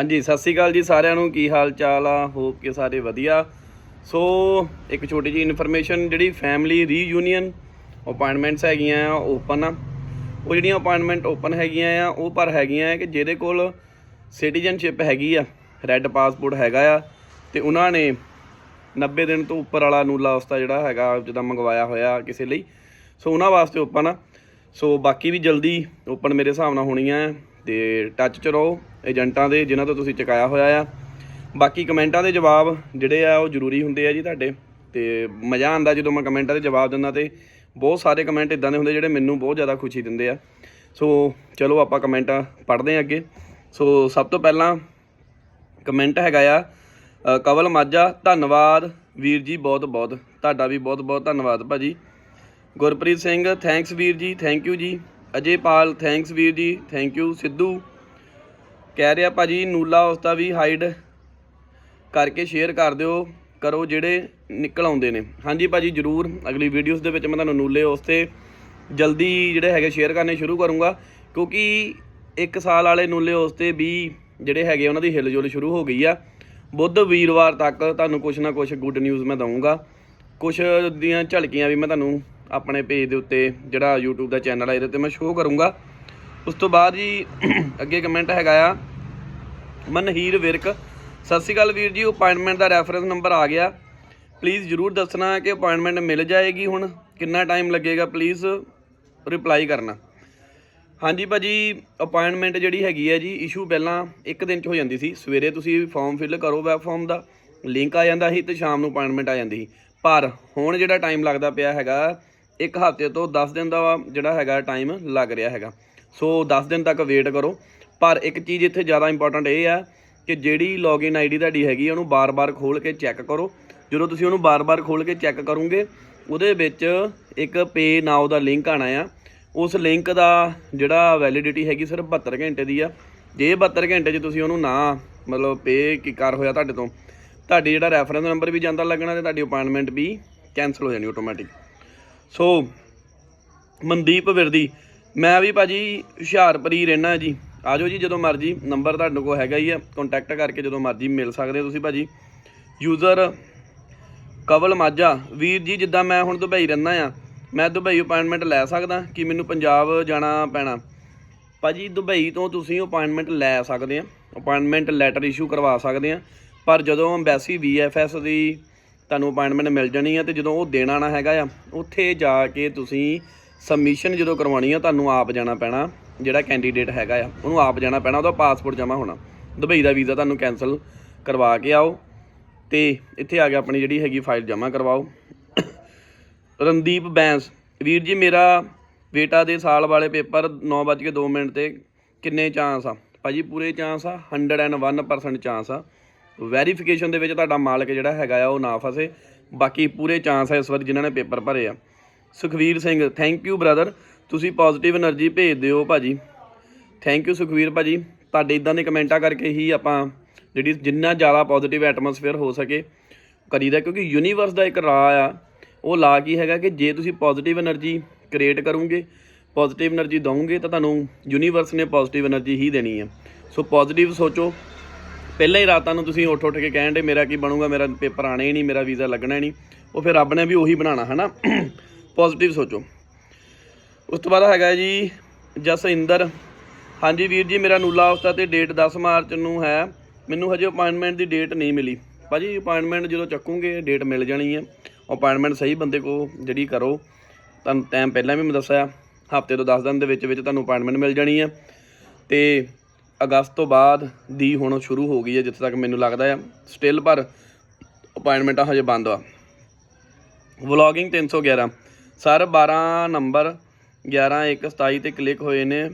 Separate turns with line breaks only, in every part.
ਹਾਂਜੀ, ਸਤਿ ਸ਼੍ਰੀ ਅਕਾਲ ਜੀ ਸਾਰਿਆਂ ਨੂੰ। ਕੀ ਹਾਲ ਚਾਲ ਆ? ਹੋਪ ਕਿ ਸਾਰੇ ਵਧੀਆ। ਸੋ ਇੱਕ ਛੋਟੀ ਜਿਹੀ ਇਨਫੋਰਮੇਸ਼ਨ ਜਿਹੜੀ ਫੈਮਿਲੀ ਰੀਯੂਨੀਅਨ ਅਪਾਇੰਟਮੈਂਟਸ ਹੈਗੀਆਂ ਆ ਓਪਨ ਆ। ਉਹ ਜਿਹੜੀਆਂ ਅਪਾਇੰਟਮੈਂਟ ਓਪਨ ਹੈਗੀਆਂ ਆ, ਉਹ ਪਰ ਹੈਗੀਆਂ ਆ ਕਿ ਜਿਹਦੇ ਕੋਲ ਸਿਟੀਜ਼ਨਸ਼ਿਪ ਹੈਗੀ ਆ ਰੈੱਡ ਪਾਸਪੋਰਟ ਹੈਗਾ ਆ, ਤੇ ਉਹਨਾਂ ਨੇ 90 ਦਿਨ ਤੋਂ ਉੱਪਰ ਵਾਲਾ ਨੂਲਾ ਉਸਤਾ ਜਿਹੜਾ ਹੈਗਾ, ਜਿੱਦਾਂ ਮੰਗਵਾਇਆ ਹੋਇਆ ਕਿਸੇ ਲਈ। ਸੋ ਉਹਨਾਂ ਵਾਸਤੇ ਓਪਨ ਆ। ਸੋ ਬਾਕੀ ਵੀ ਜਲਦੀ ਓਪਨ ਮੇਰੇ ਹਿਸਾਬ ਨਾਲ ਹੋਣੀਆਂ ਆ। ਤੇ ਟੱਚ 'ਚ ਰਹੋ ਏਜੰਟਾਂ ਦੇ, ਜਿਨ੍ਹਾਂ ਤੋਂ ਤੁਸੀਂ ਚੁਕਾਇਆ ਹੋਇਆ ਆ। ਬਾਕੀ ਕਮੈਂਟਾਂ ਦੇ ਜਵਾਬ ਜਿਹੜੇ ਆ, ਉਹ ਜ਼ਰੂਰੀ ਹੁੰਦੇ ਆ ਜੀ ਤੁਹਾਡੇ। ਤੇ ਮਜ਼ਾ ਆਉਂਦਾ ਜਦੋਂ ਮੈਂ ਕਮੈਂਟਾਂ ਦੇ ਜਵਾਬ ਦਿੰਦਾ ਤੇ ਬਹੁਤ ਸਾਰੇ ਕਮੈਂਟ ਇਦਾਂ ਦੇ ਹੁੰਦੇ ਜਿਹੜੇ ਮੈਨੂੰ ਬਹੁਤ ਜ਼ਿਆਦਾ ਖੁਸ਼ੀ ਦਿੰਦੇ ਆ। ਸੋ ਚਲੋ ਆਪਾਂ ਕਮੈਂਟਾਂ ਪੜ੍ਹਦੇ ਆ ਅੱਗੇ। ਸੋ ਸਭ ਤੋਂ ਪਹਿਲਾਂ ਕਮੈਂਟ ਹੈਗਾ ਆ ਕਵਲ ਮਾਝਾ, ਧੰਨਵਾਦ। ਵੀਰ ਜੀ, ਬਹੁਤ ਬਹੁਤ। ਤੁਹਾਡਾ ਵੀ ਬਹੁਤ ਬਹੁਤ ਧੰਨਵਾਦ ਭਾਜੀ। ਗੁਰਪ੍ਰੀਤ ਸਿੰਘ ਥੈਂਕਸ ਵੀਰ ਜੀ ਥੈਂਕ ਯੂ ਜੀ। ਅਜੇ ਪਾਲ ਥੈਂਕਸ ਵੀਰ ਜੀ ਥੈਂਕ ਯੂ ਸਿੱਧੂ। ਕਹਿ ਰਿਹਾ ਭਾਜੀ, ਨੂਲਾ ਉਸਦਾ ਵੀ ਹਾਈਡ ਕਰਕੇ ਸ਼ੇਅਰ ਕਰ ਦਿਓ, ਕਰੋ ਜਿਹੜੇ ਨਿਕਲ ਆਉਂਦੇ ਨੇ। ਹਾਂਜੀ ਭਾਜੀ, ਜਰੂਰ। ਅਗਲੀ ਵੀਡੀਓਜ਼ ਦੇ ਵਿੱਚ ਮੈਂ ਤੁਹਾਨੂੰ ਨੂਲੇ ਉਸ ਤੇ ਜਲਦੀ ਜਿਹੜੇ ਹੈਗੇ ਸ਼ੇਅਰ ਕਰਨੇ ਸ਼ੁਰੂ ਕਰੂੰਗਾ। ਕਿਉਂਕਿ ਇੱਕ ਸਾਲ ਵਾਲੇ ਨੂਲੇ ਉਸ ਤੇ ਵੀ ਜਿਹੜੇ ਹੈਗੇ ਉਹਨਾਂ ਦੀ ਹਿਲਜੁਲ ਸ਼ੁਰੂ ਹੋ ਗਈ ਆ। ਬੁੱਧ ਵੀਰਵਾਰ ਤੱਕ ਤੁਹਾਨੂੰ ਕੁਝ ਨਾ ਕੁਝ ਗੁੱਡ ਨਿਊਜ਼ ਮੈਂ ਦਊਂਗਾ। ਕੁਝ ਦੀਆਂ ਝਲਕੀਆਂ ਵੀ ਮੈਂ ਤੁਹਾਨੂੰ ਆਪਣੇ ਪੇਜ ਦੇ ਉੱਤੇ ਜਿਹੜਾ YouTube ਦਾ ਚੈਨਲ ਆ, ਇਹਦੇ ਤੇ ਮੈਂ ਸ਼ੋਅ ਕਰੂੰਗਾ। ਉਸ ਤੋਂ ਬਾਅਦ ਜੀ, ਅੱਗੇ ਕਮੈਂਟ ਹੈਗਾ ਆ, ਮਨਹੀਰ ਵਿਰਕ। ਸਤਿ ਸ਼੍ਰੀ ਅਕਾਲ ਵੀਰ ਜੀ ਅਪਾਇੰਟਮੈਂਟ ਦਾ ਰੈਫਰੈਂਸ ਨੰਬਰ ਆ ਗਿਆ। ਪਲੀਜ਼ ਜਰੂਰ ਦੱਸਣਾ ਕਿ ਅਪਾਇੰਟਮੈਂਟ ਮਿਲ ਜਾਏਗੀ ਹੁਣ। ਕਿੰਨਾ ਟਾਈਮ ਲੱਗੇਗਾ ਪਲੀਜ਼ ਰਿਪਲਾਈ ਕਰਨਾ। ਹਾਂਜੀ ਭਾਜੀ ਅਪਾਇੰਟਮੈਂਟ ਜਿਹੜੀ ਹੈਗੀ ਹੈ ਜੀ ਇਸ਼ੂ ਪਹਿਲਾਂ ਇੱਕ ਦਿਨ ਚ ਹੋ ਜਾਂਦੀ ਸੀ। ਸਵੇਰੇ ਤੁਸੀਂ ਫਾਰਮ ਫਿਲ ਕਰੋ ਵੈਬ ਫਾਰਮ ਦਾ। ਲਿੰਕ ਆ ਜਾਂਦਾ ਸੀ ਤੇ ਸ਼ਾਮ ਨੂੰ ਅਪਾਇੰਟਮੈਂਟ ਆ ਜਾਂਦੀ ਸੀ। ਪਰ ਹੁਣ ਜਿਹੜਾ ਟਾਈਮ ਲੱਗਦਾ ਪਿਆ ਹੈਗਾ ਇੱਕ ਹਫ਼ਤੇ ਤੋਂ 10 ਦਿਨ ਦਾ ਜਿਹੜਾ ਹੈਗਾ ਟਾਈਮ ਲੱਗ ਰਿਹਾ ਹੈਗਾ। ਸੋ 10 ਦਿਨ ਤੱਕ ਵੇਟ ਕਰੋ। ਪਰ ਇੱਕ ਚੀਜ਼ ਇੱਥੇ ਜ਼ਿਆਦਾ ਇੰਪੋਰਟੈਂਟ ਇਹ ਆ ਕਿ ਜਿਹੜੀ ਲੌਗਇਨ ਆਈਡੀ ਤੁਹਾਡੀ ਹੈਗੀ ਆ, ਉਹਨੂੰ ਬਾਰ-ਬਾਰ ਖੋਲ ਕੇ ਚੈੱਕ ਕਰੋ। ਜਦੋਂ ਤੁਸੀਂ ਉਹਨੂੰ ਬਾਰ-ਬਾਰ ਖੋਲ ਕੇ ਚੈੱਕ ਕਰੋਗੇ ਉਹਦੇ ਵਿੱਚ ਇੱਕ ਪੇ ਨਾਓ ਦਾ ਲਿੰਕ ਆਣਾ ਆ। ਉਸ ਲਿੰਕ ਦਾ ਜਿਹੜਾ ਵੈਲਿਡਿਟੀ ਹੈਗੀ ਸਿਰਫ 72 ਘੰਟੇ ਦੀ ਆ। ਜੇ 72 ਘੰਟੇ 'ਚ ਤੁਸੀਂ ਉਹਨੂੰ ਨਾ ਮਤਲਬ ਪੇ ਕੀ ਕਰ ਹੋਇਆ ਤੁਹਾਡੇ ਤੋਂ ਤੁਹਾਡੀ ਜਿਹੜਾ ਰੈਫਰੈਂਸ ਨੰਬਰ ਵੀ ਜਾਂਦਾ ਲੱਗਣਾ ਤੇ ਤੁਹਾਡੀ ਅਪਾਇੰਟਮੈਂਟ ਵੀ ਕੈਨਸਲ ਹੋ ਜਾਣੀ ਆਟੋਮੈਟਿਕ ਸੋ ਮਨਦੀਪ ਵਿਰਦੀ, ਮੈਂ ਵੀ ਭਾਜੀ ਹੁਸ਼ਿਆਰਪੁਰੀ ਰਹਿਣਾ ਜੀ। ਆਜੋ ਜੀ ਜਦੋਂ ਮਰਜ਼ੀ, ਨੰਬਰ ਤੁਹਾਡੇ ਕੋਲ ਹੈਗਾ ਹੀ ਆ। ਕੰਟੈਕਟ ਕਰਕੇ ਜਦੋਂ ਮਰਜ਼ੀ ਮਿਲ ਸਕਦੇ ਹੋ ਤੁਸੀਂ ਭਾਜੀ। ਯੂਜ਼ਰ ਕਵਲ ਮਾਝਾ, ਵੀਰ ਜੀ ਜਿੱਦਾਂ ਮੈਂ ਹੁਣ ਦੁਬਈ ਰਹਿੰਦਾ ਆ, ਮੈਂ ਦੁਬਈ ਅਪਾਇੰਟਮੈਂਟ ਲੈ ਸਕਦਾ ਕਿ ਮੈਨੂੰ ਪੰਜਾਬ ਜਾਣਾ ਪੈਣਾ? ਭਾਜੀ ਦੁਬਈ ਤੋਂ ਤੁਸੀਂ ਅਪਾਇੰਟਮੈਂਟ ਲੈ ਸਕਦੇ ਆ। ਅਪਾਇੰਟਮੈਂਟ ਲੈਟਰ ਇਸ਼ੂ ਕਰਵਾ ਸਕਦੇ ਆ। ਪਰ ਜਦੋਂ ਐਮਬੈਸੀ ਵੀਐਫਐਸ ਦੀ ਤੁਹਾਨੂੰ ਅਪਾਇੰਟਮੈਂਟ ਮਿਲ ਜਾਣੀ ਆ ਤੇ ਜਦੋਂ ਉਹ ਦੇਣਾ ਨਾ ਹੈਗਾ ਆ, ਉੱਥੇ ਜਾ ਕੇ ਤੁਸੀਂ ਸਬਮਿਸ਼ਨ ਜਦੋਂ ਕਰਵਾਉਣੀ ਆ, ਤੁਹਾਨੂੰ ਆਪ ਜਾਣਾ ਪੈਣਾ, ਜਿਹੜਾ ਕੈਂਡੀਡੇਟ ਹੈਗਾ ਆ, ਉਹਨੂੰ ਆਪ ਜਾਣਾ ਪੈਣਾ, ਉਹਦਾ ਪਾਸਪੋਰਟ ਜਮ੍ਹਾਂ ਹੋਣਾ। ਦੁਬਈ ਦਾ ਵੀਜ਼ਾ ਤੁਹਾਨੂੰ ਕੈਨਸਲ ਕਰਵਾ ਕੇ ਆਓ ਤੇ ਇੱਥੇ ਆ ਕੇ ਆਪਣੀ ਜਿਹੜੀ ਹੈਗੀ ਫਾਈਲ ਜਮ੍ਹਾਂ ਕਰਵਾਓ। ਰਣਦੀਪ ਬੈਂਸ, ਵੀਰ ਜੀ ਮੇਰਾ ਬੇਟਾ ਦੇ ਸਾਲ ਵਾਲੇ ਪੇਪਰ 9:02 ਮਿੰਟ ਤੇ ਕਿੰਨੇ ਚਾਂਸ ਆ? ਭਾਜੀ ਪੂਰੇ ਚਾਂਸ ਆ 101% ਚਾਂਸ ਆ। ਵੈਰੀਫਿਕੇਸ਼ਨ ਦੇ ਵਿੱਚ ਤੁਹਾਡਾ ਮਾਲਕ ਜਿਹੜਾ ਹੈਗਾ ਆ, ਉਹ ਨਾ ਫਸੇ। ਬਾਕੀ ਪੂਰੇ ਚਾਂਸ ਹੈ ਇਸ ਵਾਰ ਜਿਨ੍ਹਾਂ ਨੇ ਪੇਪਰ ਭਰੇ ਆ। Sukhveer Singh thank you brother ਤੁਸੀਂ ਪੋਜ਼ਿਟਿਵ એનર્ਜੀ ਭੇਜ ਦਿਓ ਭਾਜੀ। ਥੈਂਕ ਯੂ ਸੁਖਵੀਰ ਭਾਜੀ। ਤੁਹਾਡੇ ਇਦਾਂ ਦੇ ਕਮੈਂਟਾਂ ਕਰਕੇ ਹੀ ਆਪਾਂ ਜਿਹੜੀ ਜਿੰਨਾ ਜ਼ਿਆਦਾ ਪੋਜ਼ਿਟਿਵ ਐਟਮੋਸਫੇਅਰ ਹੋ ਸਕੇ ਕਰੀਦਾ, ਕਿਉਂਕਿ ਯੂਨੀਵਰਸ ਦਾ ਇੱਕ ਰਾਹ ਆ। ਉਹ ਲਾ ਕੀ ਹੈਗਾ ਕਿ ਜੇ ਤੁਸੀਂ ਪੋਜ਼ਿਟਿਵ એનર્ਜੀ ਕ੍ਰੀਏਟ ਕਰੋਗੇ ਪੋਜ਼ਿਟਿਵ એનર્ਜੀ ਦਵੋਗੇ, ਤਾਂ ਤੁਹਾਨੂੰ ਯੂਨੀਵਰਸ ਨੇ ਪੋਜ਼ਿਟਿਵ એનર્ਜੀ ਹੀ ਦੇਣੀ ਹੈ ਸੋ ਪੋਜ਼ਿਟਿਵ ਸੋਚੋ। ਪਹਿਲਾਂ ਹੀ ਰਾਤਾਂ ਨੂੰ ਤੁਸੀਂ ਉੱਠ ਉੱਠ ਕੇ ਕਹਿਣ ਦੇ ਮੇਰਾ ਕੀ ਬਣੂਗਾ, ਮੇਰਾ ਪੇਪਰ ਆਣਾ ਹੀ ਨਹੀਂ, ਮੇਰਾ ਵੀਜ਼ਾ ਲੱਗਣਾ ਹੀ ਨਹੀਂ। ਉਹ ਫਿਰ ਰੱਬ ਨੇ ਵੀ ਉਹੀ ਬਣਾਉਣਾ ਨਾ ਪੋਜ਼ਿਟਿਵ ਸੋਚੋ। ਉਸ ਤੋਂ ਬਾਅਦ ਹੈਗਾ ਜੀ, ਜਸਇੰਦਰ। ਹਾਂਜੀ ਵੀਰ ਜੀ, ਮੇਰਾ ਨੂਲਾ ਉਸਤਾ ਤੇ ਡੇਟ 10 ਮਾਰਚ ਨੂੰ ਹੈ। ਮੈਨੂੰ ਹਜੇ ਅਪਾਇੰਟਮੈਂਟ ਦੀ ਡੇਟ ਨਹੀਂ ਮਿਲੀ। ਭਾਜੀ ਅਪਾਇੰਟਮੈਂਟ ਜਦੋਂ ਚੱਕੂਗੇ ਡੇਟ ਮਿਲ ਜਾਣੀ ਹੈ। ਅਪਾਇੰਟਮੈਂਟ ਸਹੀ ਬੰਦੇ ਕੋ ਜਿਹੜੀ ਕਰੋ। ਤੁਹਾਨੂੰ ਟਾਈਮ ਪਹਿਲਾਂ ਵੀ ਮੈਂ ਦੱਸਿਆ, ਹਫ਼ਤੇ ਤੋਂ 10 ਦਿਨ ਦੇ ਵਿੱਚ ਵਿੱਚ ਤੁਹਾਨੂੰ ਅਪਾਇੰਟਮੈਂਟ ਮਿਲ ਜਾਣੀ ਹੈ। ਤੇ ਅਗਸਤ ਤੋਂ ਬਾਅਦ ਦੀ ਹੁਣ ਸ਼ੁਰੂ ਹੋ ਗਈ ਹੈ, ਜਿੱਥੇ ਤੱਕ ਮੈਨੂੰ ਲੱਗਦਾ ਆ ਸਟਿਲ ਪਰ ਅਪਾਇੰਟਮੈਂਟਾਂ ਹਜੇ ਬੰਦ ਆ। ਵਲੌਗਿੰਗ 311 ਸਰ 12 ਨੰਬਰ 11 1 27 ਤੇ ਕਲਿੱਕ ਹੋਏ ਨੇ।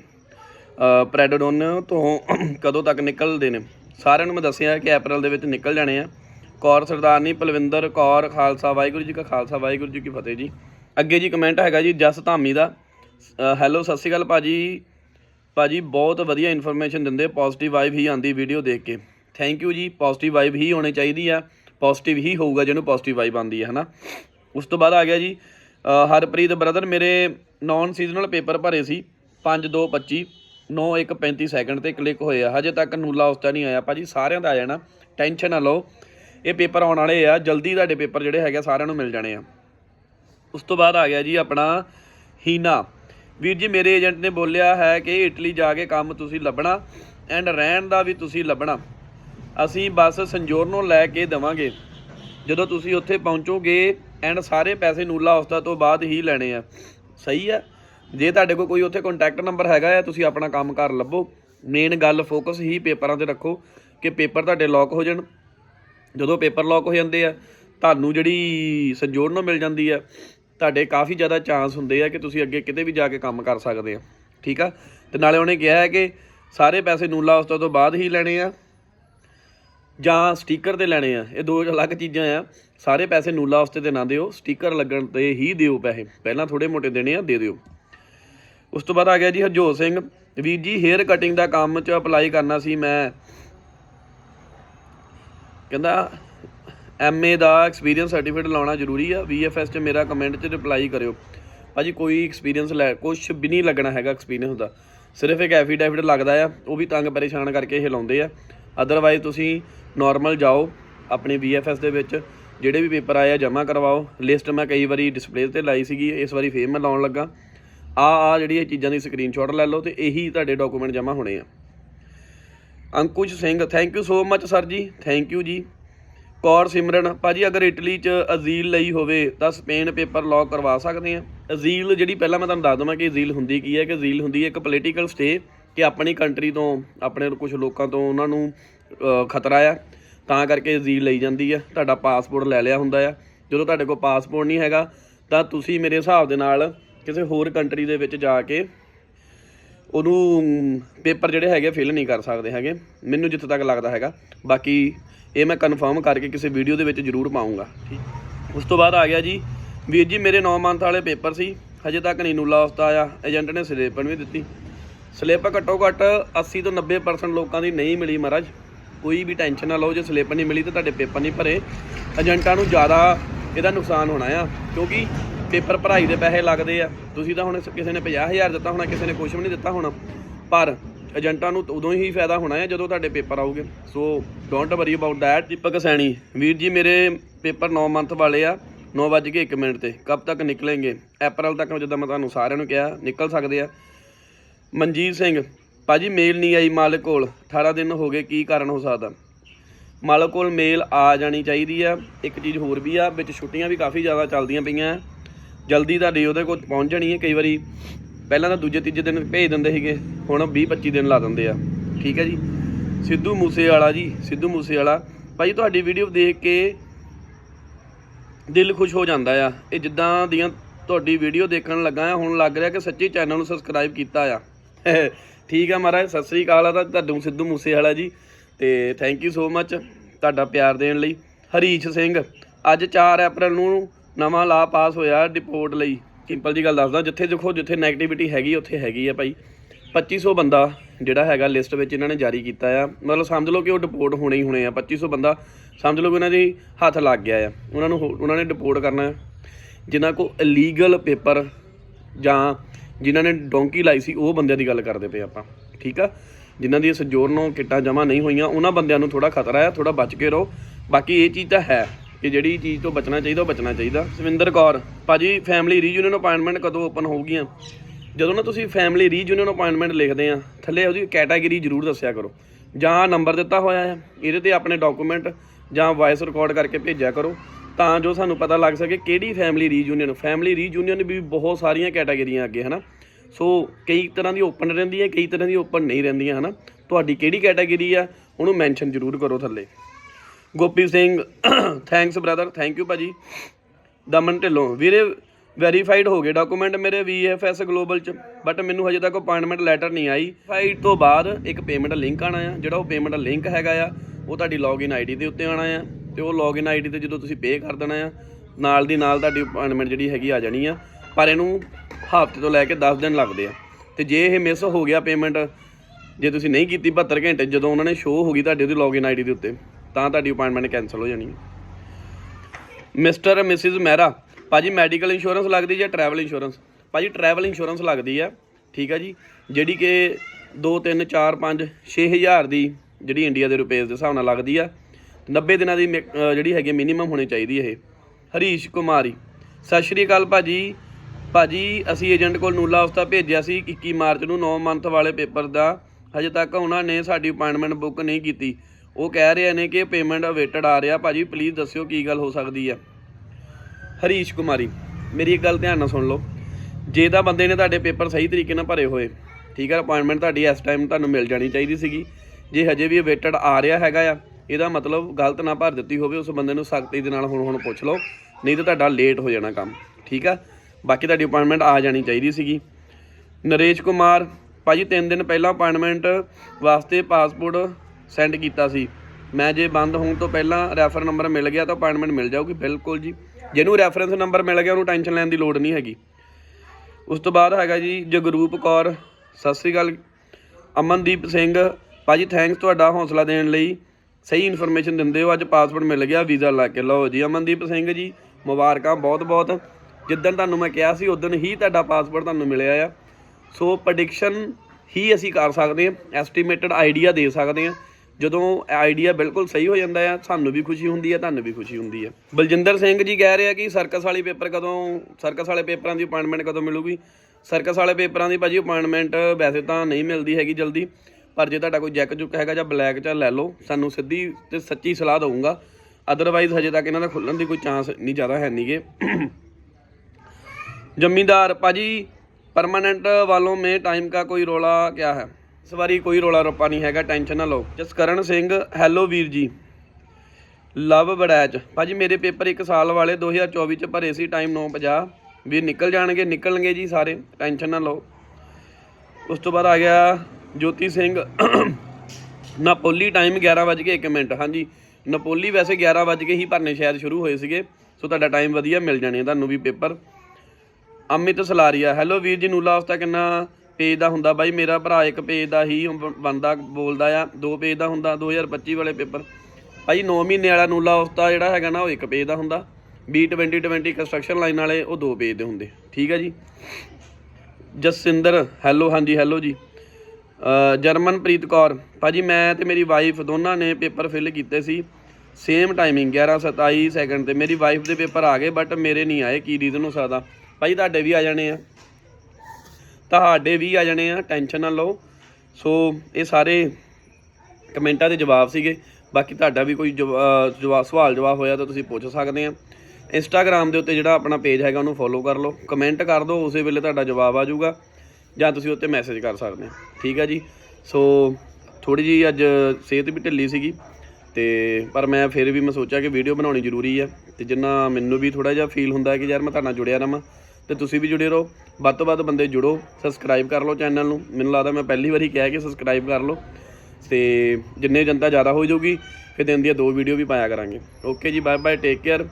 ਪ੍ਰੈਡੋਡੋਨ ਤੋਂ ਕਦੋਂ ਤੱਕ ਨਿਕਲਦੇ ਨੇ? ਸਾਰਿਆਂ ਨੂੰ ਮੈਂ ਦੱਸਿਆ ਕਿ ਅਪ੍ਰੈਲ ਦੇ ਵਿੱਚ ਨਿਕਲ ਜਾਣੇ ਆ। ਕੌਰ ਸਰਦਾਰਨੀ, ਪਲਵਿੰਦਰ ਕੌਰ, ਖਾਲਸਾ ਵਾਹਿਗੁਰੂ ਜੀ ਕਾ ਖਾਲਸਾ, ਵਾਹਿਗੁਰੂ ਜੀ ਕੀ ਫਤਿਹ ਜੀ। ਅੱਗੇ ਜੀ ਕਮੈਂਟ ਹੈਗਾ ਜੀ ਜਸ ਧਾਮੀ ਦਾ। ਹੈਲੋ ਸਤਿ ਸ਼੍ਰੀ ਅਕਾਲ ਭਾਜੀ। ਭਾਜੀ ਬਹੁਤ ਵਧੀਆ ਇਨਫੋਰਮੇਸ਼ਨ ਦਿੰਦੇ ਪੋਜ਼ਿਟਿਵ ਵਾਈਬ ਹੀ ਆਂਦੀ ਵੀਡੀਓ ਦੇਖ ਕੇ। Thank you ji positive vibe ਹੀ ਹੋਣੀ ਚਾਹੀਦੀ ਆ ਪੋਜ਼ਿਟਿਵ ਹੀ ਹੋਊਗਾ ਜਿਹਨੂੰ ਪੋਜ਼ਿਟਿਵ ਵਾਈਬ ਆਂਦੀ ਹੈ ਹਨਾ? ਉਸ ਤੋਂ ਬਾਅਦ ਆ ਗਿਆ ਜੀ ਹਰਪ੍ਰੀਤ ਬ੍ਰਦਰ ਮੇਰੇ ਨਾਨ ਸੀਜ਼ਨਲ ਪੇਪਰ ਭਰੇ ਸੀ 5 2 25 9135 ਸੈਕਿੰਡ ਤੇ ਕਲਿੱਕ ਹੋਏ ਆ। ਹਜੇ ਤੱਕ ਨੂਲਾ ਉਸਤਾ ਨਹੀਂ ਆਇਆ ਭਾਜੀ ਸਾਰਿਆਂ ਦਾ ਆ ਜਾਣਾ ਟੈਨਸ਼ਨ ਨਾ ਲਓ। ਇਹ ਪੇਪਰ ਆਉਣ ਵਾਲੇ ਆ ਜਲਦੀ ਤੁਹਾਡੇ ਪੇਪਰ ਜਿਹੜੇ ਹੈਗੇ ਆ, ਸਾਰਿਆਂ ਨੂੰ ਮਿਲ ਜਾਣੇ ਆ। ਉਸ ਤੋਂ ਬਾਅਦ ਆ ਗਿਆ ਜੀ ਆਪਣਾ ਹੀਨਾ। ਵੀਰ ਜੀ, ਮੇਰੇ ਏਜੰਟ ਨੇ ਬੋਲਿਆ ਹੈ ਕਿ ਇਟਲੀ ਜਾ ਕੇ ਕੰਮ ਤੁਸੀਂ ਲੱਭਣਾ ਐਂਡ ਰਹਿਣ ਦਾ ਵੀ ਤੁਸੀਂ ਲੱਭਣਾ। ਅਸੀਂ ਬਸ ਸੰਜੋਰਨੋ ਲੈ ਕੇ ਦੇਵਾਂਗੇ। ਜਦੋਂ ਤੁਸੀਂ ਉੱਥੇ ਪਹੁੰਚੋਗੇ ਐਂਡ ਸਾਰੇ ਪੈਸੇ ਨੂਲਾ ਉਸਤਾ ਤੋਂ ਬਾਅਦ ਹੀ ਲੈਣੇ ਆ। ਸਹੀ ਆ। ਜੇ ਤੁਹਾਡੇ ਕੋਲ ਕੋਈ ਉੱਥੇ ਕੰਟੈਕਟ ਨੰਬਰ ਹੈਗਾ ਆ, ਤੁਸੀਂ ਆਪਣਾ ਕੰਮ ਕਰ ਲੱਭੋ। ਮੇਨ ਗੱਲ ਫੋਕਸ ਹੀ ਪੇਪਰਾਂ ਤੇ ਰੱਖੋ ਕਿ ਪੇਪਰ ਤੁਹਾਡੇ ਲੌਕ ਹੋ ਜਾਣ। ਜਦੋਂ ਪੇਪਰ ਲੌਕ ਹੋ ਜਾਂਦੇ ਆ, ਤੁਹਾਨੂੰ ਜਿਹੜੀ ਸੰਜੋੜਨੋਂ ਮਿਲ ਜਾਂਦੀ ਆ ਤੁਹਾਡੇ ਕਾਫੀ ਜ਼ਿਆਦਾ ਚਾਂਸ ਹੁੰਦੇ ਆ ਕਿ ਤੁਸੀਂ ਅੱਗੇ ਕਿਤੇ ਵੀ ਜਾ ਕੇ ਕੰਮ ਕਰ ਸਕਦੇ ਆ। ਠੀਕ ਆ? ਤੇ ਨਾਲੇ ਉਹਨੇ ਕਿਹਾ ਹੈ ਕਿ ਸਾਰੇ ਪੈਸੇ ਨੂਲਾ ਉਸਤਾ ਤੋਂ ਬਾਅਦ ਹੀ ਲੈਣੇ ਆ, ਜਾਂ ਸਟicker ਤੇ ਲੈਣੇ ਆ। ਇਹ ਦੋ ਅਲੱਗ ਚੀਜ਼ਾਂ ਆ। ਸਾਰੇ ਪੈਸੇ ਨੂਲਾ ਉਸਤੇ ਤੇ ਨਾ ਦਿਓ ਸਟicker ਲੱਗਣ ਤੇ ਹੀ ਦਿਓ ਪੈਸੇ। ਪਹਿਲਾਂ ਥੋੜੇ ਮੋਟੇ ਦੇਣੇ ਆ, ਦੇ ਦਿਓ। ਉਸ ਤੋਂ ਬਾਅਦ ਆ ਗਿਆ ਜੀ ਹਰਜੋਤ ਸਿੰਘ। ਵੀਰ ਜੀ ਹੇਅਰ ਕਟਿੰਗ ਦਾ ਕੰਮ 'ਚ ਅਪਲਾਈ ਕਰਨਾ ਸੀ ਮੈਂ। ਕਹਿੰਦਾ ਐਮਏ ਦਾ ਐਕਸਪੀਰੀਅੰਸ ਸਰਟੀਫਿਕੇਟ ਲਾਉਣਾ ਜ਼ਰੂਰੀ ਆ ਵੀਐਫਐਸ 'ਚ ਮੇਰਾ ਕਮੈਂਟ 'ਚ ਰਿਪਲਾਈ ਕਰਿਓ। ਭਾਜੀ, ਕੋਈ ਐਕਸਪੀਰੀਅੰਸ ਲੈ ਕੁਝ ਵੀ ਨਹੀਂ ਲੱਗਣਾ ਹੈਗਾ ਐਕਸਪੀਰੀਅੰਸ ਦਾ। ਸਿਰਫ ਇੱਕ ਐਫੀਡੈਵਿਟ ਲੱਗਦਾ ਆ, ਉਹ ਵੀ ਤੰਗ ਪਰੇਸ਼ਾਨ ਕਰਕੇ ਇਹ ਲਾਉਂਦੇ ਆ। ਅਦਰਵਾਈਜ਼ ਤੁਸੀਂ ਨਾਰਮਲ ਜਾਓ, ਆਪਣੀ ਵੀਐਫਐਸ ਦੇ ਵਿੱਚ, ਜਿਹੜੇ ਵੀ ਪੇਪਰ ਆਏ ਆ, ਜਮ੍ਹਾਂ ਕਰਵਾਓ। ਲਿਸਟ ਮੈਂ ਕਈ ਵਾਰੀ ਡਿਸਪਲੇ ਤੇ ਲਾਈ ਸੀਗੀ, ਇਸ ਵਾਰੀ ਫੇਰ ਮੈਂ ਲਾਉਣ ਲੱਗਾ। ਆ ਆ ਜਿਹੜੀ ਇਹ ਚੀਜ਼ਾਂ ਦੀ ਸਕਰੀਨਸ਼ਾਟ ਲੈ ਲਓ ਤੇ ਇਹੀ ਤੁਹਾਡੇ ਡਾਕੂਮੈਂਟ ਜਮ੍ਹਾਂ ਹੋਣੇ ਆ। Ankush Singh thank you so much sir ji thank you ji. Kaur Simran, ਭਾਜੀ ਅਗਰ ਇਟਲੀ ਚ ਅਜ਼ੀਲ ਲਈ ਹੋਵੇ ਤਾਂ ਸਪੇਨ ਪੇਪਰ ਲੌਕ ਕਰਵਾ ਸਕਦੇ ਆ। ਅਜ਼ੀਲ ਜਿਹੜੀ ਪਹਿਲਾਂ ਮੈਂ ਤੁਹਾਨੂੰ ਦੱਸ ਦਵਾਂ ਕਿ ਅਜ਼ੀਲ ਹੁੰਦੀ ਕੀ ਹੈ, ਕਿ ਅਜ਼ੀਲ ਹੁੰਦੀ ਹੈ ਇੱਕ ਪੋਲੀਟੀਕਲ ਸਟੇ ਕਿ ਆਪਣੀ ਕੰਟਰੀ ਤੋਂ, ਆਪਣੇ ਕੁਝ ਲੋਕਾਂ ਤੋਂ ਉਹਨਾਂ ਨੂੰ ਖਤਰਾ ਆ। ਤਾਂ ਕਰਕੇ ਅਜ਼ੀਲ ਲਈ ਜਾਂਦੀ ਆ। ਤੁਹਾਡਾ ਪਾਸਪੋਰਟ ਲੈ ਲਿਆ ਹੁੰਦਾ ਆ। ਜਦੋਂ ਤੁਹਾਡੇ ਕੋਲ ਪਾਸਪੋਰਟ ਨਹੀਂ ਹੈਗਾ, ਤਾਂ ਤੁਸੀਂ ਮੇਰੇ ਹਿਸਾਬ ਦੇ ਨਾਲ ਕਿਸੇ ਹੋਰ ਕੰਟਰੀ ਦੇ ਵਿੱਚ ਜਾ ਕੇ ਉਹਨੂੰ ਪੇਪਰ ਜਿਹੜੇ ਹੈਗੇ ਫਿਲ ਨਹੀਂ ਕਰ ਸਕਦੇ ਹੈਗੇ। ਮੈਨੂੰ ਜਿੱਥੇ ਤੱਕ ਲੱਗਦਾ ਹੈਗਾ। ਬਾਕੀ ਇਹ ਮੈਂ ਕਨਫਰਮ ਕਰਕੇ ਕਿਸੇ ਵੀਡੀਓ ਦੇ ਵਿੱਚ ਜ਼ਰੂਰ ਪਾਉਂਗਾ ਠੀਕ? ਉਸ ਤੋਂ ਬਾਅਦ ਆ ਗਿਆ ਜੀ, ਵੀਰ ਜੀ ਮੇਰੇ 9 ਮੰਥ ਵਾਲੇ ਪੇਪਰ ਸੀ, ਹਜੇ ਤੱਕ ਨਹੀਂ ਨੂਲਾ ਉਸਤਾ ਆਇਆ ਏਜੰਟ ਨੇ ਸਲਿੱਪ ਵੀ ਦਿੱਤੀ। ਸਲਿੱਪ ਘੱਟੋ ਘੱਟ 80 ਤੋਂ 90% ਲੋਕਾਂ ਦੀ ਨਹੀਂ ਮਿਲੀ ਮਹਾਰਾਜ। ਕੋਈ ਵੀ ਟੈਨਸ਼ਨ ਨਾ ਲਓ, ਜੇ ਸਲਿੱਪ ਨਹੀਂ ਮਿਲੀ ਤਾਂ ਤੁਹਾਡੇ ਪੇਪਰ ਨਹੀਂ ਭਰੇ। ਏਜੰਟਾਂ ਨੂੰ ਜ਼ਿਆਦਾ ਇਹਦਾ ਨੁਕਸਾਨ ਹੋਣਾ ਆ, ਕਿਉਂਕਿ ਪੇਪਰ ਭਰਾਈ ਦੇ ਪੈਸੇ ਲੱਗਦੇ ਆ। ਤੁਸੀਂ ਤਾਂ ਹੁਣ ਕਿਸੇ ਨੇ 50000 ਦਿੱਤਾ ਹੋਣਾ, ਕਿਸੇ ਨੇ ਕੁਝ ਵੀ ਨਹੀਂ ਦਿੱਤਾ ਹੋਣਾ। ਪਰ ਏਜੰਟਾਂ ਨੂੰ ਉਦੋਂ ਹੀ ਫਾਇਦਾ ਹੋਣਾ ਹੈ ਜਦੋਂ ਤੁਹਾਡੇ ਪੇਪਰ ਆਉਗੇ। So don't worry about that Deepak Saini. ਵੀਰ ਜੀ, ਮੇਰੇ ਪੇਪਰ 9 ਮੰਥ ਵਾਲੇ ਆ 9 ਵੱਜ ਕੇ 1 ਮਿੰਟ ਤੇ। ਕਬ ਤੱਕ ਨਿਕਲेंगे ਅਪ੍ਰੈਲ ਤੱਕ ਜਿੱਦਾਂ ਮੈਂ ਤੁਹਾਨੂੰ ਸਾਰਿਆਂ ਨੂੰ ਕਿਹਾ, ਨਿਕਲ ਸਕਦੇ ਆ। ਮਨਜੀਤ ਸਿੰਘ, ਭਾਜੀ ਮੇਲ ਨਹੀਂ ਆਈ ਮਾਲਕ ਕੋਲ। 18 ਦਿਨ ਹੋ ਗਏ, ਕੀ ਕਾਰਨ ਹੋ ਸਕਦਾ? ਮਾਲਕ ਕੋਲ ਮੇਲ ਆ ਜਾਣੀ ਚਾਹੀਦੀ ਆ। ਇੱਕ ਚੀਜ਼ ਹੋਰ ਵੀ ਆ, ਵਿੱਚ ਛੁੱਟੀਆਂ ਵੀ ਕਾਫੀ ਜ਼ਿਆਦਾ ਚੱਲਦੀਆਂ ਪਈਆਂ। ਜਲਦੀ ਤੁਹਾਡੀ ਉਹਦੇ ਕੋਲ ਪਹੁੰਚ ਜਾਣੀ ਹੈ ਕਈ ਵਾਰੀ। ਪਹਿਲਾਂ ਤਾਂ ਦੂਜੇ ਤੀਜੇ ਦਿਨ ਭੇਜ ਦਿੰਦੇ ਸੀਗੇ, ਹੁਣ 20 25 ਦਿਨ ਲਾ ਦਿੰਦੇ ਆ। ਠੀਕ ਹੈ ਜੀ? ਸਿੱਧੂ ਮੂਸੇ ਵਾਲਾ ਜੀ, ਸਿੱਧੂ ਮੂਸੇ ਵਾਲਾ ਭਾਈ ਤੁਹਾਡੀ ਵੀਡੀਓ ਦੇਖ ਕੇ ਦਿਲ ਖੁਸ਼ ਹੋ ਜਾਂਦਾ ਆ। ਇਹ ਜਿੱਦਾਂ ਦੀਆਂ ਤੁਹਾਡੀ ਵੀਡੀਓ ਦੇਖਣ ਲੱਗਾ ਆ, ਹੁਣ ਲੱਗ ਰਿਹਾ ਕਿ ਸੱਚੀ ਚੈਨਲ ਨੂੰ ਸਬਸਕ੍ਰਾਈਬ ਕੀਤਾ ਆ। ਠੀਕ ਆ ਮਹਾਰਾਜ, ਸਤਿ ਸ੍ਰੀ ਅਕਾਲ ਆ ਤਾਂ ਤੁਹਾਨੂੰ ਸਿੱਧੂ ਮੂਸੇ ਵਾਲਾ ਜੀ। ਤੇ ਥੈਂਕ ਯੂ ਸੋ ਮੱਚ ਤੁਹਾਡਾ ਪਿਆਰ ਦੇਣ ਲਈ। ਹਰੀਸ਼ ਸਿੰਘ, ਅੱਜ 4 ਅਪ੍ਰੈਲ ਨੂੰ ਨਵਾਂ ਲਾ ਪਾਸ ਹੋਇਆ ਡਿਪੋਰਟ ਲਈ। ਸਿੰਪਲ ਜੀ ਗੱਲ ਦੱਸਦਾ, ਜਿੱਥੇ ਦੇਖੋ, ਜਿੱਥੇ 네ਗੇਟਿਵਿਟੀ ਹੈਗੀ, ਉੱਥੇ ਹੈਗੀ ਆ ਭਾਈ। 2500 ਬੰਦਾ ਜਿਹੜਾ ਹੈਗਾ ਲਿਸਟ ਵਿੱਚ ਇਹਨਾਂ ਨੇ ਜਾਰੀ ਕੀਤਾ ਆ। ਮਤਲਬ ਸਮਝ ਲਓ ਕਿ ਉਹ ਡਿਪੋਰਟ ਹੋਣੇ ਹੀ ਹੋਣੇ ਆ। 2500 ਬੰਦਾ, ਸਮਝ ਲਓ ਕਿ ਉਹਨਾਂ ਦੀ ਹੱਥ ਲੱਗ ਗਿਆ ਆ। ਉਹਨਾਂ ਨੂੰ ਹੋ- ਉਹਨਾਂ ਨੇ ਡਿਪੋਰਟ ਕਰਨਾ ਜਿਨ੍ਹਾਂ ਕੋ ਇਲੀਗਲ ਪੇਪਰ ਜਾਂ ਜਿਨ੍ਹਾਂ ਨੇ ਡੋਂਕੀ ਲਾਈ ਸੀ, ਉਹ ਬੰਦਿਆਂ ਦੀ ਗੱਲ ਕਰਦੇ ਪਏ ਆਪਾਂ, ਠੀਕ ਆ? ਜਿਨ੍ਹਾਂ ਦੀ ਸਜੋਰਨੋਂ ਕਿੱਟਾਂ ਜਮ੍ਹਾਂ ਨਹੀਂ ਹੋਈਆਂ, ਉਹਨਾਂ ਬੰਦਿਆਂ ਨੂੰ ਥੋੜਾ ਖਤਰਾ ਆ ਥੋੜਾ ਬਚ ਕੇ ਰਹੋ। ਬਾਕੀ ਇਹ ਚੀਜ਼ ਤਾਂ ਹੈ। ਕਿ ਜਿਹੜੀ ਚੀਜ਼ ਤੋਂ ਬਚਣਾ ਚਾਹੀਦਾ, ਉਹ ਬਚਣਾ ਚਾਹੀਦਾ। ਸਵਿੰਦਰ ਕੌਰ, ਭਾਜੀ ਫੈਮਿਲੀ ਰੀਯੂਨੀਅਨ ਅਪਾਇੰਟਮੈਂਟ ਕਦੋਂ ਓਪਨ ਹੋਊਗੀਆਂ? ਜਦੋਂ ਨਾ ਤੁਸੀਂ ਫੈਮਿਲੀ ਰੀਯੂਨੀਅਨ ਅਪਾਇੰਟਮੈਂਟ ਲਿਖਦੇ ਆ, ਥੱਲੇ ਉਹਦੀ ਕੈਟਾਗਰੀ ਜ਼ਰੂਰ ਦੱਸਿਆ ਕਰੋ। ਜਾਂ ਨੰਬਰ ਦਿੱਤਾ ਹੋਇਆ ਹੈ ਇਹਦੇ ਤੇ ਆਪਣੇ ਡਾਕੂਮੈਂਟ ਜਾਂ ਵਾਇਸ ਰਿਕਾਰਡ ਕਰਕੇ ਭੇਜਿਆ ਕਰੋ, ਤਾਂ ਜੋ ਸਾਨੂੰ ਪਤਾ ਲੱਗ ਸਕੇ ਕਿਹੜੀ ਫੈਮਿਲੀ ਰੀਯੂਨੀਅਨ ਫੈਮਿਲੀ ਰੀਯੂਨੀਅਨ ਵੀ ਬਹੁਤ ਸਾਰੀਆਂ ਕੈਟਾਗਰੀਆਂ ਅੱਗੇ, ਹਨਾ? ਸੋ ਕਈ ਤਰ੍ਹਾਂ ਦੀ ਓਪਨ ਰਹਿੰਦੀ ਹੈ, ਕਈ ਤਰ੍ਹਾਂ ਦੀ ਓਪਨ ਨਹੀਂ ਰਹਿੰਦੀਆਂ, ਹਨਾ? ਤੁਹਾਡੀ ਕਿਹੜੀ ਕੈਟਾਗਰੀ ਆ, ਉਹਨੂੰ ਮੈਂਸ਼ਨ ਜ਼ਰੂਰ ਕਰੋ ਥੱਲੇ। Gopi Singh thanks brother thank you ਭਾਜੀ। ਦਮਨ ਢਿੱਲੋਂ, ਵੀਰੇ ਵੈਰੀਫਾਈਡ ਹੋ ਗਏ ਡਾਕੂਮੈਂਟ ਮੇਰੇ VFS ਗਲੋਬਲ ਚ ਬਟ ਮੈਨੂੰ ਹਜੇ ਤੱਕ ਅਪਾਇੰਟਮੈਂਟ ਲੈਟਰ ਨਹੀਂ ਆਈ। ਫਾਈਡ ਤੋਂ ਬਾਅਦ ਇੱਕ ਪੇਮੈਂਟ ਲਿੰਕ ਆਣਾ ਆ, ਜਿਹੜਾ ਉਹ ਪੇਮੈਂਟ ਲਿੰਕ ਹੈਗਾ ਆ, ਉਹ ਤੁਹਾਡੀ ਲੌਗਇਨ ਆਈਡੀ ਦੇ ਉੱਤੇ ਆਣਾ ਆ, ਤੇ ਉਹ ਲੌਗਇਨ ਆਈਡੀ ਤੇ ਜਦੋਂ ਤੁਸੀਂ ਪੇ ਕਰ ਦੇਣਾ ਆ, ਨਾਲ ਦੀ ਨਾਲ ਤੁਹਾਡੀ ਅਪਾਇੰਟਮੈਂਟ ਜਿਹੜੀ ਹੈਗੀ ਆ ਜਾਣੀ ਆ, ਪਰ ਇਹਨੂੰ ਹਫ਼ਤੇ ਤੋਂ ਲੈ ਕੇ 10 ਦਿਨ ਲੱਗਦੇ ਆ। ਤੇ ਜੇ ਇਹ ਮਿਸ ਹੋ ਗਿਆ ਪੇਮੈਂਟ ਜੇ ਤੁਸੀਂ ਨਹੀਂ ਕੀਤੀ 72 ਘੰਟੇ ਜਦੋਂ ਉਹਨਾਂ ਨੇ ਸ਼ੋਅ ਹੋ ਗਈ ਤੁਹਾਡੀ ਉਹਦੀ ਲੌਗਇਨ ਆਈਡੀ ਦੇ ਉੱਤੇ। ਤਾਂ ਤੁਹਾਡੀ ਅਪਾਇੰਟਮੈਂਟ ਕੈਨਸਲ ਹੋ ਜਾਣੀ ਹੈ। ਮਿਸਟਰ ਮਿਸਿਸ ਮਹਿਰਾ ਭਾਜੀ ਮੈਡੀਕਲ ਇੰਸ਼ੋਰੈਂਸ ਲੱਗਦੀ ਜਾਂ ਟਰੈਵਲ ਇੰਸ਼ੋਰੈਂਸ ਭਾਜੀ ਟਰੈਵਲ ਇੰਸ਼ੋਰੈਂਸ ਲੱਗਦੀ ਆ, ਠੀਕ ਆ ਜੀ। ਜਿਹੜੀ ਕਿ 2 3 4 5 6000 ਦੀ ਜਿਹੜੀ ਇੰਡੀਆ ਦੇ ਰੁਪਏ ਦੇ ਹਿਸਾਬ ਨਾਲ ਲੱਗਦੀ ਆ। 90 ਦਿਨਾਂ ਦੀ ਮਿ- ਜਿਹੜੀ ਹੈਗੀ ਮਿਨੀਮਮ ਹੋਣੀ ਚਾਹੀਦੀ ਇਹ। ਹਰੀਸ਼ ਕੁਮਾਰੀ, ਸਤਿ ਸ਼੍ਰੀ ਅਕਾਲ ਭਾਜੀ। ਭਾਜੀ, ਅਸੀਂ ਏਜੰਟ ਕੋਲ ਨੂਲਾ ਹਫਤਾ ਭੇਜਿਆ ਸੀ 21 ਮਾਰਚ ਨੂੰ 9 ਮੰਥ ਵਾਲੇ ਪੇਪਰ ਦਾ। ਹਜੇ ਤੱਕ ਉਹਨਾਂ ਨੇ ਸਾਡੀ ਅਪਾਇੰਟਮੈਂਟ ਬੁੱਕ ਨਹੀਂ ਕੀਤੀ। ਉਹ ਕਹਿ ਰਹੇ ਨੇ ਕਿ ਪੇਮੈਂਟ ਅਵੇਟਡ ਆ ਰਿਹਾ। ਭਾਜੀ ਪਲੀਜ਼ ਦੱਸਿਓ ਕੀ ਗੱਲ ਹੋ ਸਕਦੀ ਆ। ਹਰੀਸ਼ ਕੁਮਾਰੀ, ਮੇਰੀ ਇੱਕ ਗੱਲ ਧਿਆਨ ਨਾਲ ਸੁਣ ਲਓ। ਜੇ ਤਾਂ ਬੰਦੇ ਨੇ ਤੁਹਾਡੇ ਪੇਪਰ ਸਹੀ ਤਰੀਕੇ ਨਾਲ ਭਰੇ ਹੋਏ, ਠੀਕ ਹੈ ਅਪਾਇੰਟਮੈਂਟ ਤੁਹਾਡੀ ਇਸ ਟਾਈਮ ਤੁਹਾਨੂੰ ਮਿਲ ਜਾਣੀ ਚਾਹੀਦੀ ਸੀਗੀ। ਜੇ ਹਜੇ ਵੀ ਅਵੇਟਡ ਆ ਰਿਹਾ ਹੈਗਾ ਆ, ਇਹਦਾ ਮਤਲਬ ਗਲਤ ਨਾ ਭਰ ਦਿੱਤੀ ਹੋਵੇ, ਉਸ ਬੰਦੇ ਨੂੰ ਸਖਤੀ ਦੇ ਨਾਲ ਹੁਣ ਹੁਣ ਪੁੱਛ ਲਓ। ਨਹੀਂ ਤਾਂ ਤੁਹਾਡਾ ਲੇਟ ਹੋ ਜਾਣਾ ਕੰਮ, ਠੀਕ ਆ? ਬਾਕੀ ਤੁਹਾਡੀ ਅਪਾਇੰਟਮੈਂਟ ਆ ਜਾਣੀ ਚਾਹੀਦੀ ਸੀਗੀ। ਨਰੇਸ਼ ਕੁਮਾਰ, ਭਾਜੀ 3 ਦਿਨ ਪਹਿਲਾਂ ਅਪਾਇੰਟਮੈਂਟ ਵਾਸਤੇ ਪਾਸਪੋਰਟ ਸੈਂਡ ਕੀਤਾ ਸੀ। ਮੈਂ ਜੇ ਬੰਦ ਹੋਣ ਤੋਂ ਪਹਿਲਾਂ ਰੈਫਰ ਨੰਬਰ ਮਿਲ ਗਿਆ ਤਾਂ ਅਪਾਇੰਟਮੈਂਟ ਮਿਲ ਜਾਊਗੀ, ਬਿਲਕੁਲ ਜੀ। ਜਿਹਨੂੰ ਰੈਫਰੈਂਸ ਨੰਬਰ ਮਿਲ ਗਿਆ, ਉਹਨੂੰ ਟੈਨਸ਼ਨ ਲੈਣ ਦੀ ਲੋੜ ਨਹੀਂ ਹੈਗੀ। ਉਸ ਤੋਂ ਬਾਅਦ ਹੈਗਾ ਜੀ ਜਗਰੂਪ ਕੌਰ, ਸਤਿ ਸ੍ਰੀ ਅਕਾਲ। ਅਮਨਦੀਪ ਸਿੰਘ, ਭਾਜੀ ਥੈਂਕਸ ਤੁਹਾਡਾ ਹੌਸਲਾ ਦੇਣ ਲਈ। ਸਹੀ ਇਨਫੋਰਮੇਸ਼ਨ ਦਿੰਦੇ ਹੋ, ਅੱਜ ਪਾਸਪੋਰਟ ਮਿਲ ਗਿਆ ਵੀਜ਼ਾ ਲਾ ਕੇ। ਲਓ ਜੀ, ਅਮਨਦੀਪ ਸਿੰਘ ਜੀ, ਮੁਬਾਰਕਾਂ ਬਹੁਤ ਬਹੁਤ। ਜਿੱਦਣ ਤੁਹਾਨੂੰ ਮੈਂ ਕਿਹਾ ਸੀ, ਉਦੋਂ ਹੀ ਤੁਹਾਡਾ ਪਾਸਪੋਰਟ ਤੁਹਾਨੂੰ ਮਿਲਿਆ ਆ। ਸੋ ਪ੍ਰੈਡਿਕਸ਼ਨ ਹੀ ਅਸੀਂ ਕਰ ਸਕਦੇ ਹਾਂ ਐਸਟੀਮੇਟਡ ਆਈਡੀਆ ਦੇ ਸਕਦੇ ਹਾਂ। ਜਦੋਂ ਆਈਡੀਆ ਬਿਲਕੁਲ ਸਹੀ ਹੋ ਜਾਂਦਾ ਆ ਸਾਨੂੰ ਵੀ ਖੁਸ਼ੀ ਹੁੰਦੀ ਹੈ ਤੁਹਾਨੂੰ ਵੀ ਖੁਸ਼ੀ ਹੁੰਦੀ ਹੈ ਬਲਜਿੰਦਰ ਸਿੰਘ ਜੀ ਕਹਿ ਰਹੇ ਆ ਕਿ ਸਰਕਸ ਵਾਲੀ ਪੇਪਰ ਕਦੋਂ ਸਰਕਸ ਵਾਲੇ ਪੇਪਰਾਂ ਦੀ ਅਪਾਇੰਟਮੈਂਟ ਕਦੋਂ ਮਿਲੂਗੀ ਸਰਕਸ ਵਾਲੇ ਪੇਪਰਾਂ ਦੀ ਭਾਜੀ ਅਪਾਇੰਟਮੈਂਟ ਵੈਸੇ ਤਾਂ ਨਹੀਂ ਮਿਲਦੀ ਹੈਗੀ ਜਲਦੀ ਪਰ ਜੇ ਤੁਹਾਡਾ ਕੋਈ ਜੈਕ ਜੁਕ ਹੈਗਾ ਜਾਂ ਬਲੈਕ ਚ ਲੈ ਲਓ ਸਾਨੂੰ ਸਿੱਧੀ ਤੇ ਸੱਚੀ ਸਲਾਹ ਦਊਂਗਾ ਅਦਰਵਾਈਜ਼ ਹਜੇ ਤੱਕ ਇਹਨਾਂ ਦਾ ਖੁੱਲਣ ਦੀ ਕੋਈ ਚਾਂਸ ਨਹੀਂ ਜ਼ਿਆਦਾ ਹੈ ਨਹੀਂਗੇ जमींदार पाजी परमानेंट वालों में टाइम का कोई रोला क्या है ਇਸ ਵਾਰੀ ਕੋਈ ਰੋਲਾ ਰੱਪਾ ਨਹੀਂ ਹੈਗਾ, ਟੈਨਸ਼ਨ ਨਾ ਲਓ। ਜਸਕਰਨ ਸਿੰਘ, ਹੈਲੋ ਵੀਰ ਜੀ। ਲਵ ਬੜੈਚ ਭਾਜੀ, ਮੇਰੇ ਪੇਪਰ ਇੱਕ ਸਾਲ ਵਾਲੇ 2024 ਚ ਭਰੇ ਸੀ, ਟਾਈਮ 9:50 ਵੀ ਨਿਕਲ ਜਾਣਗੇ, ਨਿਕਲਣਗੇ ਜੀ ਸਾਰੇ, ਟੈਨਸ਼ਨ ਨਾ ਲਓ। ਉਸ ਤੋਂ ਬਾਅਦ ਆ ਗਿਆ Jyoti Singh. Napoli time 11:01 minute. ਹਾਂਜੀ, ਨਾਪੋਲੀ ਵੈਸੇ 11:00 ਹੀ ਭਰਨੇ ਸ਼ਾਇਦ ਸ਼ੁਰੂ ਹੋਏ ਸੀਗੇ। ਸੋ ਤੁਹਾਡਾ ਟਾਈਮ ਵਧੀਆ ਮਿਲ ਜਾਣੇ ਤੁਹਾਨੂੰ ਵੀ ਪੇਪਰ। ਅਮਿਤ ਸਲਾਰੀਆ। ਹੈਲੋ ਵੀਰ ਜੀ ਨੂਲਾ ਹਫਤਾ ਕਿੰਨਾ ਪੇਜ ਦਾ ਹੁੰਦਾ ਬਾਈ, ਮੇਰਾ ਭਰਾ ਇੱਕ ਪੇਜ ਦਾ ਹੀ ਬੰਦਾ ਬੋਲਦਾ ਆ। ਦੋ ਪੇਜ ਦਾ ਹੁੰਦਾ 2025 ਵਾਲੇ ਪੇਪਰ। ਭਾਈ 9 ਮਹੀਨੇ ਵਾਲਾ ਨੂਲਾ ਉਸਤਾ ਜਿਹੜਾ ਹੈਗਾ ਨਾ, ਉਹ ਇੱਕ ਪੇਜ ਦਾ ਹੁੰਦਾ। ਬੀ 2020 ਕੰਸਟਰਕਸ਼ਨ ਲਾਈਨ ਵਾਲੇ, ਉਹ ਦੋ ਪੇਜ ਦੇ ਹੁੰਦੇ। ਠੀਕ ਹੈ ਜੀ? ਜਸਿੰਦਰ, ਹੈਲੋ, ਹਾਂਜੀ, ਹੈਲੋ ਜੀ। ਜਰਮਨਪ੍ਰੀਤ ਕੌਰ। ਭਾਜੀ, ਮੈਂ ਤੇ ਮੇਰੀ ਵਾਈਫ ਦੋਨਾਂ ਨੇ ਪੇਪਰ ਫਿਲ ਕੀਤੇ ਸੀ। ਸੇਮ ਟਾਈਮਿੰਗ 11:27 ਸੈਕਿੰਡ ਤੇ। ਮੇਰੀ ਵਾਈਫ ਦੇ ਪੇਪਰ ਆ ਗਏ ਬਟ ਮੇਰੇ ਨਹੀਂ ਆਏ, ਕੀ ਰੀਜ਼ਨ ਹੋ ਸਕਦਾ? ਭਾਜੀ, ਤੁਹਾਡੇ ਵੀ ਆ ਜਾਣੇ ਆ। ਤੁਹਾਡੇ ਵੀ ਆ ਜਾਣੇ ਆ ਟੈਨਸ਼ਨ ਨਾ ਲਓ। ਸੋ ਇਹ ਸਾਰੇ ਕਮੈਂਟਾਂ ਦੇ ਜਵਾਬ ਸੀਗੇ। ਬਾਕੀ ਤੁਹਾਡਾ ਵੀ ਕੋਈ ਜਵਾ- ਅਹ ਜਵਾਬ ਸਵਾਲ ਜਵਾਬ ਹੋਇਆ ਤਾਂ ਤੁਸੀਂ ਪੁੱਛ ਸਕਦੇ ਆ। ਇੰਸਟਾਗ੍ਰam ਦੇ ਉੱਤੇ ਜਿਹੜਾ ਆਪਣਾ ਪੇਜ ਹੈਗਾ, ਉਹਨੂੰ ਫੋਲੋ ਕਰ ਲਓ। ਕਮੈਂਟ ਕਰ ਦਿਓ, ਉਸੇ ਵੇਲੇ ਤੁਹਾਡਾ ਜਵਾਬ ਆ ਜਾਊਗਾ। ਜਾਂ ਤੁਸੀਂ ਉੱਤੇ ਮੈਸੇਜ ਕਰ ਸਕਦੇ ਆ। ਠੀਕ ਆ ਜੀ? ਸੋ ਥੋੜੀ ਜੀ ਅੱਜ ਸਿਹਤ ਵੀ ਢਿੱਲੀ ਸੀਗੀ। ਤੇ, ਪਰ ਮੈਂ ਫਿਰ ਵੀ ਮੈਂ ਸੋਚਿਆ ਕਿ ਵੀਡੀਓ ਬਣਾਉਣੀ ਜ਼ਰੂਰੀ ਆ। ਤੇ ਜਿੰਨਾ ਮੈਨੂੰ ਵੀ ਥੋੜਾ ਜਿਹਾ ਫੀਲ ਹੁੰਦਾ ਕਿ ਯਾਰ ਮੈਂ ਤੁਹਾਡੇ ਨਾਲ ਜੁੜਿਆ ਰਵਾਂ, ਤੇ ਤੁਸੀਂ ਵੀ ਜੁੜੇ ਰਹੋ। ਵੱਧ ਤੋਂ ਵੱਧ ਬੰਦੇ ਜੁੜੋ ਸਬਸਕ੍ਰਾਈਬ ਕਰ ਲਓ ਚੈਨਲ ਨੂੰ। ਮੈਨੂੰ ਲੱਗਦਾ ਮੈਂ ਪਹਿਲੀ ਵਾਰੀ ਕਿਹਾ ਕਿ ਸਬਸਕ੍ਰਾਈਬ ਕਰ ਲਓ। ਤੇ ਜਿੰਨੇ ਜਨਤਾ ਜ਼ਿਆਦਾ ਹੋ ਜਾਊਗੀ, ਫਿਰ ਦਿਨ ਦੀਆਂ ਦੋ ਵੀਡੀਓ ਵੀ ਪਾਇਆ ਕਰਾਂਗੇ। ਓਕੇ ਜੀ ਬਾਏ ਬਾਏ ਟੇਕ ਕੇਅਰ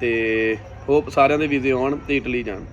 ਤੇ ਹੋਪ ਸਾਰਿਆਂ ਦੇ ਵੀਜ਼ੇ ਆਉਣ ਤੇ ਇਟਲੀ ਜਾਣ।